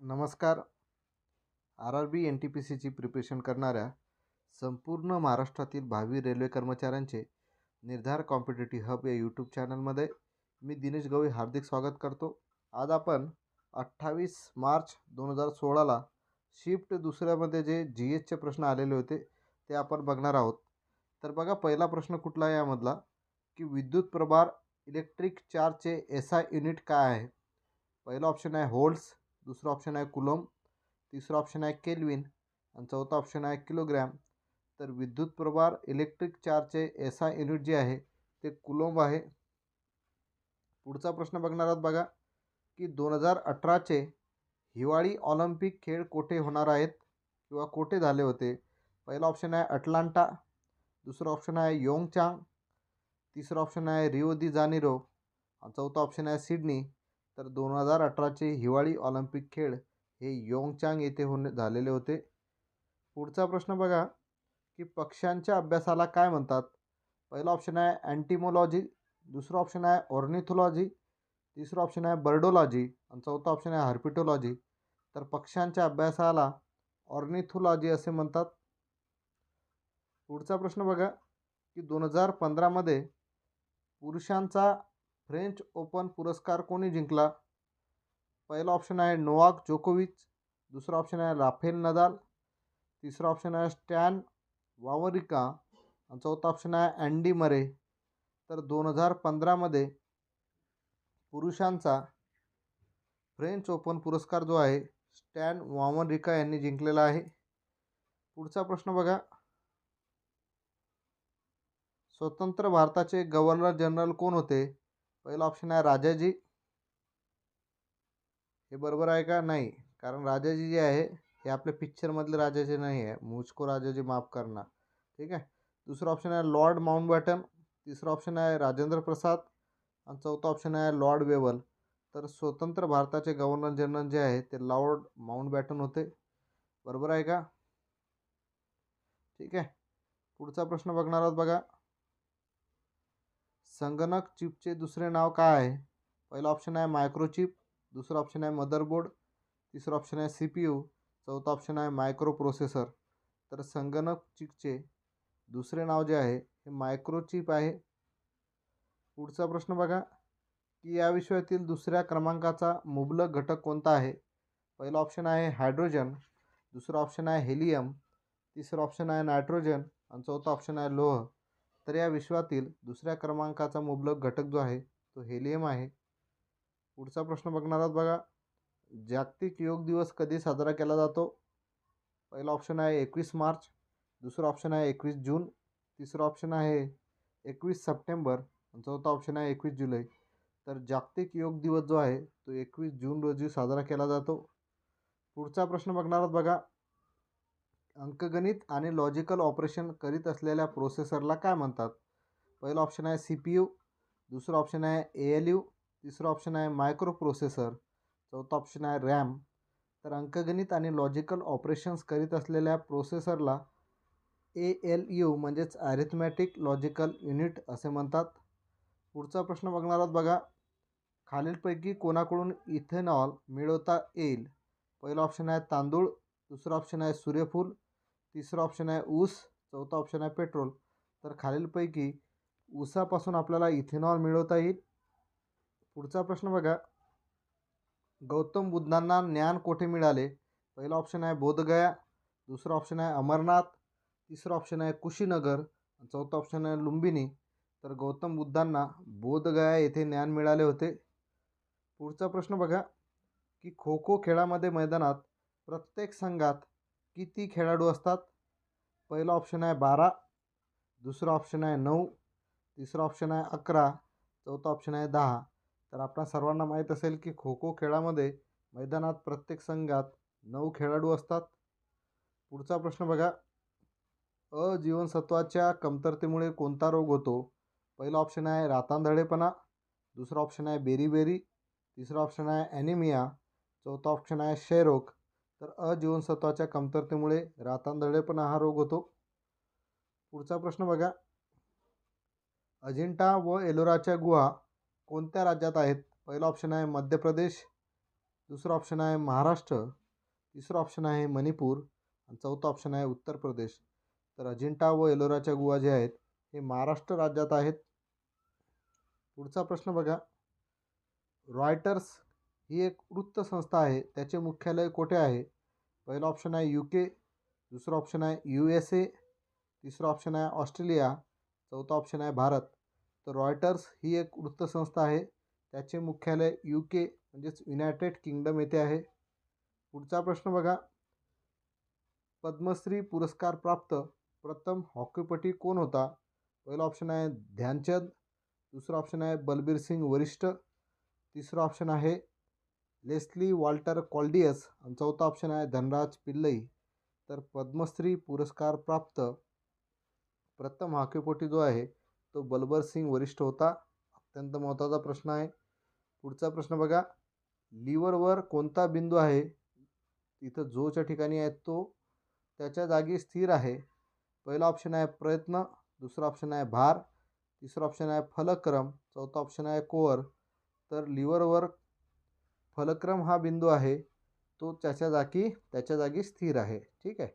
नमस्कार. R R B N T P सीची preparation करणाऱ्या संपूर्ण महाराष्ट्रातील भावी रेल्वे कर्मचाऱ्यांचे निर्धार कॉम्पिटेटिव्ह हब या यूट्यूब चॅनलमध्ये मी दिनेश गवई हार्दिक स्वागत करतो. आज आपण अठ्ठावीस मार्च दोन हजार सोळाला शिफ्ट दुसऱ्यामध्ये जे जी एसचे प्रश्न आलेले होते ते आपण बघणार आहोत. तर बघा पहिला प्रश्न कुठला आहे यामधला? की विद्युत प्रभार इलेक्ट्रिक चार्जचे एस आय युनिट काय आहे? पहिला ऑप्शन आहे होल्ड्स दुसरा ऑप्शन आहे कुलम तिसरा ऑप्शन आहे केल्विन. आणि चौथा ऑप्शन आहे किलोग्रॅम तर विद्युत प्रभार इलेक्ट्रिक चार्जचे एस आय युनिट जे आहे ते कुलोम आहे. पुढचा प्रश्न बघणार आहोत बघा की दोन हजार अठराचे हिवाळी ऑलिम्पिक खेळ कोठे होणार आहेत किंवा कोठे झाले होते? पहिला ऑप्शन आहे अटलांटा. दुसरा ऑप्शन आहे योंगचांग. तिसरा ऑप्शन आहे रिओ दी जानिरो. आणि चौथा ऑप्शन आहे सिडनी. तर दोन हजार अठराचे हिवाळी ऑलिम्पिक खेळ हे योंगचांग येथे होणे झालेले होते. पुढचा प्रश्न बघा की पक्ष्यांच्या अभ्यासाला काय म्हणतात? पहिला ऑप्शन आहे अँटिमोलॉजी दुसरा ऑप्शन आहे ऑर्निथोलॉजी तिसरा ऑप्शन आहे बर्डोलॉजी आणि चौथा ऑप्शन आहे हार्पिटोलॉजी तर पक्ष्यांच्या अभ्यासाला ऑर्निथोलॉजी असे म्हणतात. पुढचा प्रश्न बघा की दोन हजार पंधरामध्ये पुरुषांचा फ्रेंच ओपन पुरस्कार कोणी जिंकला? पहिला ऑप्शन आहे नोवाक जोकोविच दुसरा ऑप्शन आहे राफेल नदाल तिसरा ऑप्शन आहे स्टॅन वावरिका आणि चौथा ऑप्शन आहे अँडी मरे. तर दोन हजार पंधरामध्ये पुरुषांचा फ्रेंच ओपन पुरस्कार जो आहे स्टॅन वावरिका यांनी जिंकलेला आहे. पुढचा प्रश्न बघा. स्वतंत्र भारताचे गव्हर्नर जनरल कोण होते? पहिला ऑप्शन आहे राजाजी. हे बरोबर आहे का? नाही. कारण राजाजी जे आहे हे आपल्या पिक्चरमधले राजाजी नाही आहे. मुझको राजाजी माफ करना. ठीक आहे? दुसरा ऑप्शन आहे लॉर्ड माउंटबॅटन. तिसरा ऑप्शन आहे राजेंद्र प्रसाद. आणि चौथा ऑप्शन आहे लॉर्ड वेवल तर स्वतंत्र भारताचे गव्हर्नर जनरल जे आहे ते लॉर्ड माउंटबॅटन होते. बरोबर आहे का? ठीक आहे? पुढचा प्रश्न बघणार आहोत बघा. संगणक चिपचे दुसरे नाव काय आहे? पहिला ऑप्शन आहे मायक्रोचिप दुसरा ऑप्शन आहे मदरबोर्ड तिसरा ऑप्शन आहे सी पी यू चौथा ऑप्शन आहे मायक्रो प्रोसेसर तर संगणक चिपचे दुसरे नाव जे आहे हे मायक्रोचिप आहे. पुढचा प्रश्न बघा की या विषयातील दुसऱ्या क्रमांकाचा मुबलक घटक कोणता आहे? पहिला ऑप्शन आहे हायड्रोजन दुसरा ऑप्शन आहे हेलियम तिसरा ऑप्शन आहे नायट्रोजन आणि चौथा ऑप्शन आहे लोह. तर या विश्वातील दुसऱ्या क्रमांकाचा मुबलक घटक जो आहे तो हेलियम आहे. पुढचा प्रश्न बघणार आहोत बघा. जागतिक योग दिवस कधी साजरा केला जातो? पहिला ऑप्शन आहे एकवीस मार्च दुसरा ऑप्शन आहे एकवीस जून तिसरा ऑप्शन आहे एकवीस सप्टेंबर चौथा ऑप्शन आहे एकवीस जुलै. तर जागतिक योग दिवस जो आहे तो एकवीस जून रोजी साजरा केला जातो. पुढचा प्रश्न बघणार आहोत बघा. अंकगणित आणि लॉजिकल ऑपरेशन करीत असलेल्या प्रोसेसरला काय म्हणतात? पहिला ऑप्शन आहे सी पी यू दुसरा ऑप्शन आहे ए एल यू तिसरा ऑप्शन आहे मायक्रो प्रोसेसर चौथा ऑप्शन आहे रॅम तर अंकगणित आणि लॉजिकल ऑपरेशन्स करीत असलेल्या प्रोसेसरला ए एल यू म्हणजेच ॲरिथमॅटिक लॉजिकल युनिट असे म्हणतात. पुढचा प्रश्न बघणार आहोत बघा. खालीलपैकी कोणाकडून इथेनॉल मिळवता येईल? पहिला ऑप्शन आहे तांदूळ दुसरा ऑप्शन आहे सूर्यफूल तिसरा ऑप्शन आहे ऊस चौथा ऑप्शन आहे पेट्रोल तर खालीलपैकी ऊसापासून आपल्याला इथेनॉल मिळवता येईल. पुढचा प्रश्न बघा. गौतम बुद्धांना ज्ञान कोठे मिळाले? पहिला ऑप्शन आहे बोधगया दुसरा ऑप्शन आहे अमरनाथ तिसरा ऑप्शन आहे कुशीनगर चौथा ऑप्शन आहे लुंबिनी. तर गौतम बुद्धांना बोधगया येथे ज्ञान मिळाले होते. पुढचा प्रश्न बघा. की खो खो खेळामध्ये मैदानात प्रत्येक संघात किती खेळाडू असतात? पहिला ऑप्शन आहे बारा दुसरा ऑप्शन आहे नऊ तिसरा ऑप्शन आहे अकरा चौथा ऑप्शन आहे दहा. तर आपल्या सर्वांना माहीत असेल की खो खो खेळामध्ये मैदानात प्रत्येक संघात नऊ खेळाडू असतात. पुढचा प्रश्न बघा. अ जीवनसत्वाच्या कमतरतेमुळे कोणता रोग होतो? पहिला ऑप्शन आहे रातांधळेपणा दुसरा ऑप्शन आहे बेरीबेरी तिसरा ऑप्शन आहे ॲनिमिया चौथा ऑप्शन आहे क्षयरोग तर अ जीवनसत्वाच्या कमतरतेमुळे रातांदळेपणा हा रोग होतो. पुढचा प्रश्न बघा. अजिंठा व एलोराच्या गुहा कोणत्या राज्यात आहेत? पहिला ऑप्शन आहे मध्य प्रदेश दुसरा ऑप्शन आहे महाराष्ट्र तिसरा ऑप्शन आहे मणिपूर आणि चौथा ऑप्शन आहे उत्तर प्रदेश तर अजिंठा व एलोराच्या गुहा जे आहेत हे महाराष्ट्र राज्यात आहेत. पुढचा प्रश्न बघा. रॉयटर्स ही एक वृत्तसंस्था आहे. त्याचे मुख्यालय कोठे आहे? पहिला ऑप्शन आहे यू के दुसरा ऑप्शन आहे यू एस ए तिसरा ऑप्शन आहे ऑस्ट्रेलिया चौथा ऑप्शन आहे भारत. तर रॉयटर्स ही एक वृत्तसंस्था आहे. त्याचे मुख्यालय यू के म्हणजेच युनायटेड किंगडम येथे आहे. पुढचा प्रश्न बघा. पद्मश्री पुरस्कार प्राप्त. प्रथम हॉकीपटी कोण होता? पहिला ऑप्शन आहे ध्यानचंद दुसरा ऑप्शन आहे बलबीर सिंग वरिष्ठ तिसरा ऑप्शन आहे लेस्ली वॉल्टर कॉल्डियस आणि चौथा ऑप्शन आहे धनराज पिल्लई. तर पद्मश्री पुरस्कार प्राप्त. प्रथम हॉकीपोटी जो आहे तो बलबर सिंग वरिष्ठ होता. अत्यंत महत्त्वाचा प्रश्न आहे. पुढचा प्रश्न बघा. लिव्हरवर कोणता बिंदू आहे? इथं जोच्या ठिकाणी आहे तो त्याच्या जागी स्थिर आहे. पहिला ऑप्शन आहे प्रयत्न दुसरा ऑप्शन आहे भार तिसरा ऑप्शन आहे फलक्रम चौथा ऑप्शन आहे कोअर. तर लिव्हरवर फलक्रम हा बिंदू आहे तो त्याच्या जागी त्याच्या जागी स्थिर आहे. ठीक आहे?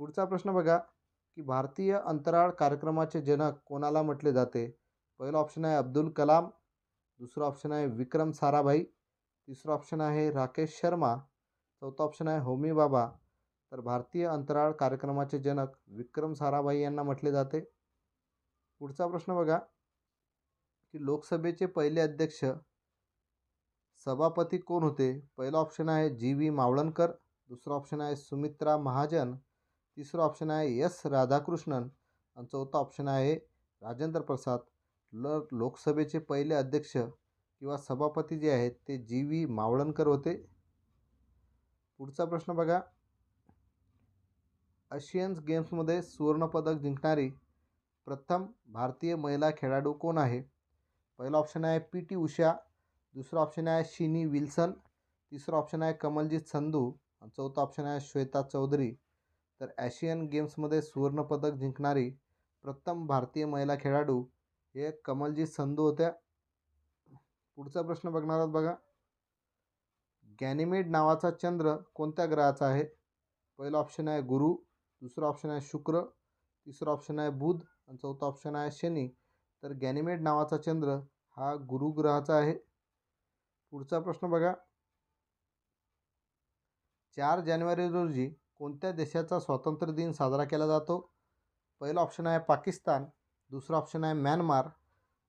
पुढचा प्रश्न बघा की भारतीय अंतराळ कार्यक्रमाचे जनक कोणाला म्हटले जाते? पहिला ऑप्शन आहे अब्दुल कलाम दुसरा ऑप्शन आहे विक्रम साराभाई तिसरा ऑप्शन आहे राकेश शर्मा चौथा ऑप्शन आहे होमी बाबा. तर भारतीय अंतराळ कार्यक्रमाचे जनक विक्रम साराभाई यांना म्हटले जाते. पुढचा प्रश्न बघा की लोकसभेचे पहिले अध्यक्ष सभापती कोण होते? पहिला ऑप्शन आहे जी व्ही मावळणकर दुसरा ऑप्शन आहे सुमित्रा महाजन तिसरा ऑप्शन आहे एस राधाकृष्णन आणि चौथा ऑप्शन आहे राजेंद्र प्रसाद. ल लोकसभेचे पहिले अध्यक्ष किंवा सभापती जे आहेत ते जी व्ही मावळणकर होते. पुढचा प्रश्न बघा. आशियन्स गेम्समध्ये सुवर्णपदक जिंकणारी प्रथम भारतीय महिला खेळाडू कोण आहे? पहिला ऑप्शन आहे पी टी उषा दुसरा ऑप्शन आहे शिनी विल्सन. तिसरा ऑप्शन आहे कमलजीत संधू. आणि चौथा ऑप्शन आहे श्वेता चौधरी. तर ॲशियन गेम्समध्ये सुवर्णपदक जिंकणारी प्रथम भारतीय महिला खेळाडू हे कमलजीत संधू होत्या. पुढचा प्रश्न बघणार आहोत बघा. गॅनिमेड नावाचा चंद्र कोणत्या ग्रहाचा आहे? पहिला ऑप्शन आहे गुरु दुसरा ऑप्शन आहे शुक्र तिसरा ऑप्शन आहे बुध आणि चौथा ऑप्शन आहे शनी. तर गॅनिमेड नावाचा चंद्र हा गुरुग्रहाचा आहे. पुढचा प्रश्न बघा. चार जानेवारी रोजी कोणत्या देशाचा स्वातंत्र्य दिन साजरा केला जातो? पहिला ऑप्शन आहे पाकिस्तान दुसरा ऑप्शन आहे म्यानमार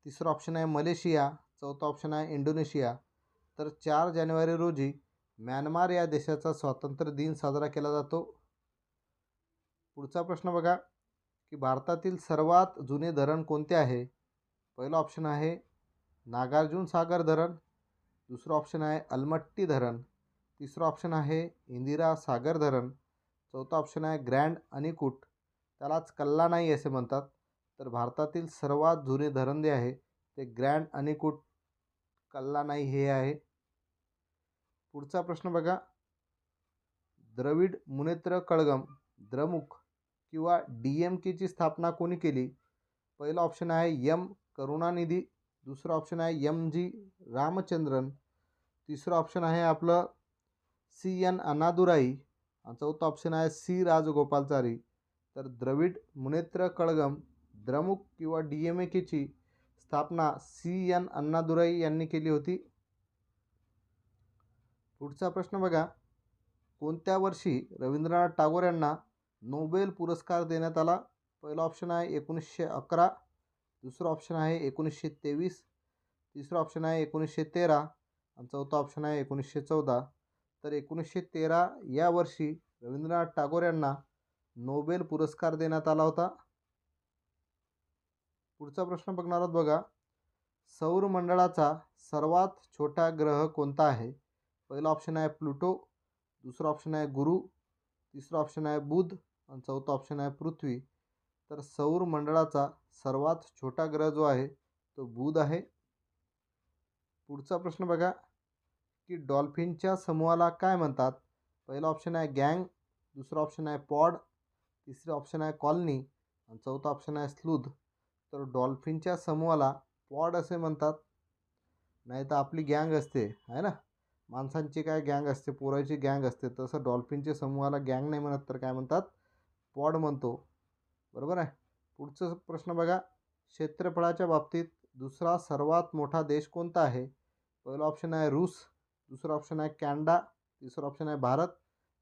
तिसरा ऑप्शन आहे मलेशिया चौथा ऑप्शन आहे इंडोनेशिया. तर चार जानेवारी रोजी म्यानमार या देशाचा स्वातंत्र्य दिन साजरा केला जातो. पुढचा प्रश्न बघा की भारतातील सर्वात जुने धरण कोणते आहे? पहिलं ऑप्शन आहे नागार्जुन सागर धरण दुसरं ऑप्शन आहे अलमट्टी धरण. तिसरं ऑप्शन आहे इंदिरा सागर धरण. चौथा ऑप्शन आहे ग्रँड अनिकुट. त्यालाच कल्ला नाही असे म्हणतात. तर भारतातील सर्वात जुने धरण जे आहे ते ग्रँड अनिकुट कल्ला नाही हे आहे. पुढचा प्रश्न बघा. द्रविड मुनेत्र कळगम द्रमुक किंवा डी एम केची स्थापना कोणी केली? पहिलं ऑप्शन आहे यम करुणानिधी. दुसरा ऑप्शन आहे यम जी रामचंद्रन. तिसरं ऑप्शन आहे आपलं सी एन अनादुराई. आणि चौथा ऑप्शन आहे सी राजगोपालचारी. तर द्रविड मुनेत्र कळगम द्रमुक किंवा डी एम ए केची स्थापना सी एन अण्णादुराई यांनी केली होती. पुढचा प्रश्न बघा. कोणत्या वर्षी रवींद्रनाथ टागोर यांना नोबेल पुरस्कार देण्यात आला? पहिला ऑप्शन आहे एकोणीसशे अकरा. दुसरं ऑप्शन आहे एकोणीसशे तेवीस. तिसरं ऑप्शन आहे एकोणीसशे तेरा. आणि चौथा ऑप्शन आहे एकोणीसशे चौदा. तर एकोणीसशे तेरा या वर्षी रवींद्रनाथ टागोर यांना नोबेल पुरस्कार देण्यात आला होता. पुढचा प्रश्न बघणार आहोत बघा. सौरमंडळाचा सर्वात छोटा ग्रह कोणता आहे? पहिला ऑप्शन आहे प्लुटो. दुसरा ऑप्शन आहे गुरु. तिसरा ऑप्शन आहे बुध. आणि चौथा ऑप्शन आहे पृथ्वी. तर सौरमंडळाचा सर्वात छोटा ग्रह जो आहे तो बुध आहे. पुढचा प्रश्न बघा की डॉल्फिनच्या समूहाला काय म्हणतात? पहिला ऑप्शन आहे गँग दुसरा ऑप्शन आहे पॉड तिसरा ऑप्शन आहे कॉलनी आणि चौथा ऑप्शन आहे स्लूद तर डॉल्फिनच्या समूहाला पॉड असे म्हणतात. नाही तर आपली गँग असते आहे ना? माणसांची काय गँग असते पोराची गँग असते. तसं डॉल्फिनच्या समूहाला गँग नाही म्हणत तर काय म्हणतात? पॉड म्हणतो. बरोबर आहे? पुढचं प्रश्न बघा. क्षेत्रफळाच्या बाबतीत दुसरा सर्वात मोठा देश कोणता आहे? पहिला ऑप्शन आहे रूस दुसरा ऑप्शन आहे कॅनडा तिसरा ऑप्शन आहे भारत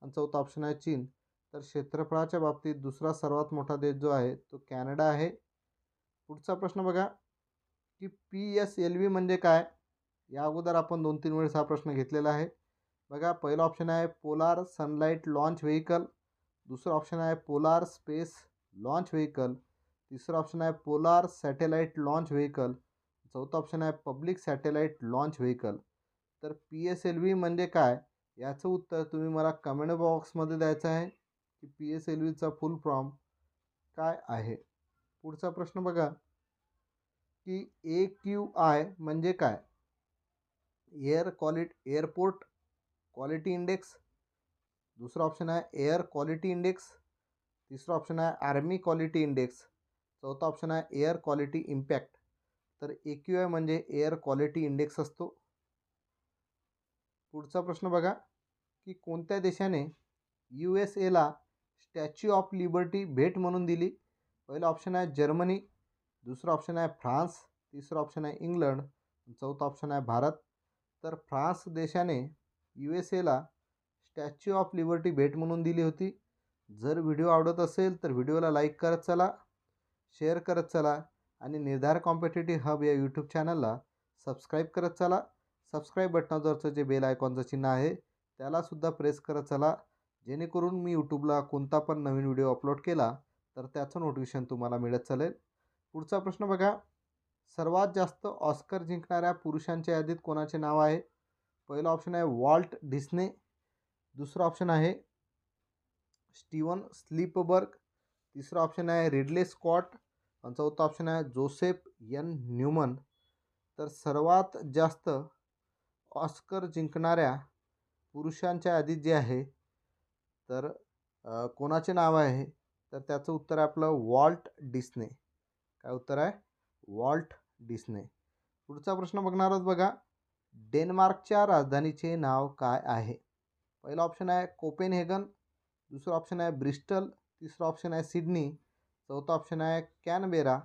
आणि चौथा ऑप्शन आहे चीन. तर क्षेत्रफळाच्या बाबतीत दुसरा सर्वात मोठा देश जो आहे तो कॅनडा आहे. पुढचा प्रश्न बघा. की पी एस एल व्ही म्हणजे काय? या अगोदर आपण दोन तीन वेळेस हा प्रश्न घेतलेला आहे. बघा पहिला ऑप्शन आहे पोलार सनलाईट लॉन्च व्हेकल दुसरा ऑप्शन आहे पोलार स्पेस लॉन्च व्हेकल तिसरा ऑप्शन आहे पोलार सॅटेलाईट लॉन्च व्हेकल चौथा ऑप्शन आहे पब्लिक सॅटेलाईट लॉन्च व्हेकल तर पी एस एल व्ही म्हणजे काय? याचं उत्तर तुम्ही मला कमेंट बॉक्समध्ये द्यायचं आहे की पी एस एल व्हीचा फुल फॉर्म काय आहे? पुढचा प्रश्न बघा. की ए क्यू आय म्हणजे काय? Air quality airport quality index दुसरा ऑप्शन आहे एअर क्वालिटी इंडेक्स तिसरा ऑप्शन आहे आर्मी क्वालिटी इंडेक्स. चौथा ऑप्शन आहे एअर क्वालिटी इम्पॅक्ट. तर ए क्यू आय म्हणजे एअर क्वालिटी इंडेक्स असतो. पुढचा प्रश्न बघा की कोणत्या देशाने यू एस एला स्टॅच्यू ऑफ लिबर्टी भेट म्हणून दिली? पहिला ऑप्शन आहे जर्मनी दुसरा ऑप्शन आहे फ्रान्स तिसरा ऑप्शन आहे इंग्लंड चौथा ऑप्शन आहे भारत. तर फ्रान्स देशाने यू एस एला स्टॅच्यू ऑफ लिबर्टी भेट म्हणून दिली होती. जर व्हिडिओ आवडत असेल तर व्हिडिओला लाईक करत चला शेअर करत चला आणि निर्धार कॉम्पिटेटिव्ह हब या यूट्यूब चॅनलला सबस्क्राईब करत चला. सबस्क्राईब बटनावरचं जे बेल आयकॉनचं चिन्ह आहे त्यालासुद्धा प्रेस करत चला. जेणेकरून मी यूट्यूबला कोणता पण नवीन व्हिडिओ अपलोड केला तर त्याचं नोटिफिकेशन तुम्हाला मिळत चालेल. पुढचा प्रश्न बघा. सर्वात जास्त ऑस्कर जिंकणाऱ्या पुरुषांच्या यादीत कोणाचे नाव आहे? पहिलं ऑप्शन आहे वॉल्ट डिस्ने. दुसरं ऑप्शन आहे स्टीवन स्लीपबर्ग. तिसरा ऑप्शन आहे रिडले स्कॉट. आणि चौथा ऑप्शन आहे जोसेफ यन न्यूमन. तर सर्वात जास्त ऑस्कर जिंकणाऱ्या पुरुषांच्या यादीत जे आहे तर कोणाचे नाव आहे? तर त्याचं उत्तर आहे आपलं वॉल्ट डिस्ने. काय उत्तर आहे? Walt Disney. पुढचा प्रश्न बघणार आहोत बघा. डेन्मार्कच्या राजधानीचे नाव काय आहे? पहिला ऑप्शन आहे कोपेनहेगन. दुसरा ऑप्शन आहे ब्रिस्टल तिसरा ऑप्शन आहे सिडनी चौथा ऑप्शन आहे कॅनबेरा.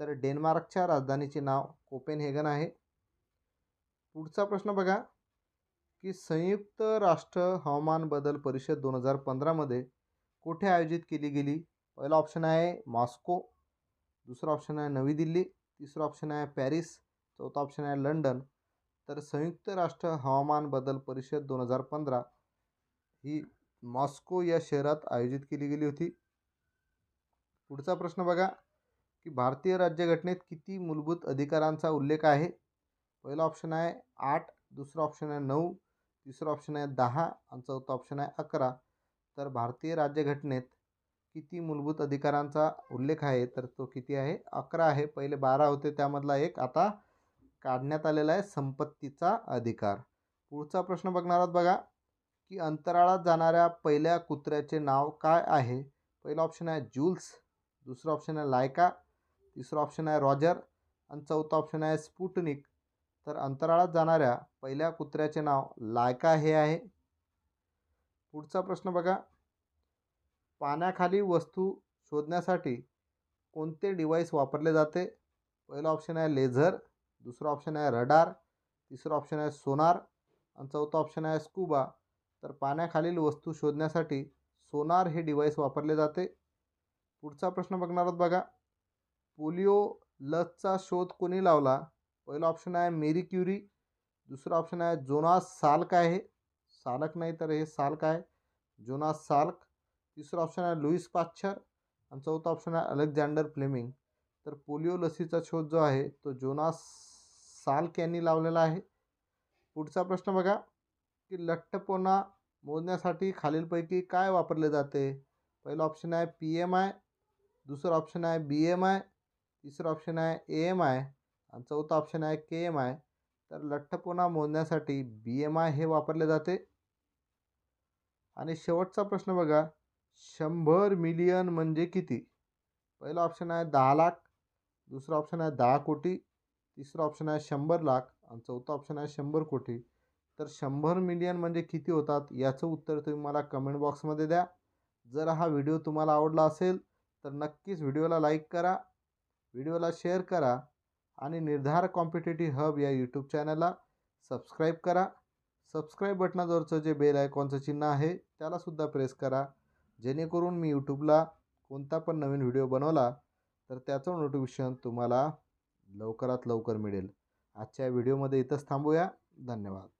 तर डेन्मार्कच्या राजधानीचे नाव कोपेनहेगन आहे. पुढचा प्रश्न बघा की संयुक्त राष्ट्र हवामान बदल परिषद दोन हजार पंधरामध्ये कुठे आयोजित केली गेली? पहिला ऑप्शन आहे मॉस्को दुसरा ऑप्शन आहे नवी दिल्ली तिसरा ऑप्शन आहे पॅरिस चौथा ऑप्शन आहे लंडन. तर संयुक्त राष्ट्र हवामान बदल परिषद दोन हजार पंधरा ही मॉस्को या शहरात आयोजित केली गेली होती. पुढचा प्रश्न बघा की भारतीय राज्यघटनेत किती मूलभूत अधिकारांचा उल्लेख आहे? पहिला ऑप्शन आहे आठ दुसरा ऑप्शन आहे नऊ तिसरा ऑप्शन आहे दहा आणि चौथा ऑप्शन आहे अकरा. तर भारतीय राज्यघटनेत किती मूलभूत अधिकारांचा उल्लेख आहे? तर तो किती आहे? अकरा आहे. पहिले बारा होते त्यामधला एक आता काढण्यात आलेला आहे संपत्तीचा अधिकार. पुढचा प्रश्न बघणार आहोत बघा. की अंतराळात जाणाऱ्या पहिल्या कुत्र्याचे नाव काय आहे? पहिला ऑप्शन आहे जूल्स दुसरा ऑप्शन आहे लायका तिसरा ऑप्शन आहे रॉजर आणि चौथा ऑप्शन आहे स्पुटनिक. तर अंतराळात जाणाऱ्या पहिल्या कुत्र्याचे नाव लायका हे आहे. पुढचा प्रश्न बघा. पाण्याखाली वस्तू शोधण्यासाठी कोणते डिव्हाइस वापरले जाते? पहिला ऑप्शन आहे लेझर दुसरा ऑप्शन आहे रडार तिसरा ऑप्शन आहे सोनार आणि चौथा ऑप्शन आहे स्कूबा तर पाण्याखालील वस्तू शोधण्यासाठी सोनार हे डिव्हाइस वापरले जाते. पुढचा प्रश्न बघणार आहोत बघा. पोलिओ लसचा शोध कोणी लावला? पहिला ऑप्शन आहे मेरी क्युरी. दुसरा ऑप्शन आहे जोनास साल्क आहे. सालक नाही तर हे साल्क आहे. Jonas Salk. तिसरा ऑप्शन आहे लुईस पाच्छर. आणि चौथा ऑप्शन आहे अलेक्झांडर फ्लेमिंग. तर पोलिओ लसीचा शोध जो आहे तो जोनास साल्क यांनी लावलेला आहे. पुढचा प्रश्न बघा. की लठ्ठपोना मोजण्यासाठी खालीलपैकी काय वापरले जाते? पहिलं ऑप्शन आहे पी एम आय दुसरं ऑप्शन आहे बी एम आय तिसरं ऑप्शन आहे ए एम आय आणि चौथा ऑप्शन आहे के एम आय तर लठ्ठपणा मोजण्यासाठी बी एम आय हे वापरले जाते. आणि शेवटचा प्रश्न बघा शंभर मिलियन म्हणजे किती? पहिलं ऑप्शन आहे दहा लाख दुसरं ऑप्शन आहे दहा कोटी तिसरं ऑप्शन आहे शंभर लाख आणि चौथा ऑप्शन आहे शंभर कोटी. तर शंभर मिलियन म्हणजे किती होतात? याचं उत्तर तुम्ही मला कमेंट बॉक्समध्ये द्या. जर हा व्हिडिओ तुम्हाला आवडला असेल तर नक्कीच व्हिडिओला लाईक करा व्हिडिओला शेअर करा आणि निर्धार कॉम्पिटेटिव्ह हब या यूट्यूब चॅनलला सबस्क्राईब करा. सबस्क्राईब बटनाजवळचं जे बेल आयकॉनचं चिन्ह आहे त्यालासुद्धा प्रेस करा. जेणेकरून मी यूट्यूबला कोणता पण नवीन व्हिडिओ बनवला तर त्याचं नोटिफिकेशन तुम्हाला लवकरात लवकर मिळेल. आजच्या व्हिडिओमध्ये इथंच थांबूया. धन्यवाद.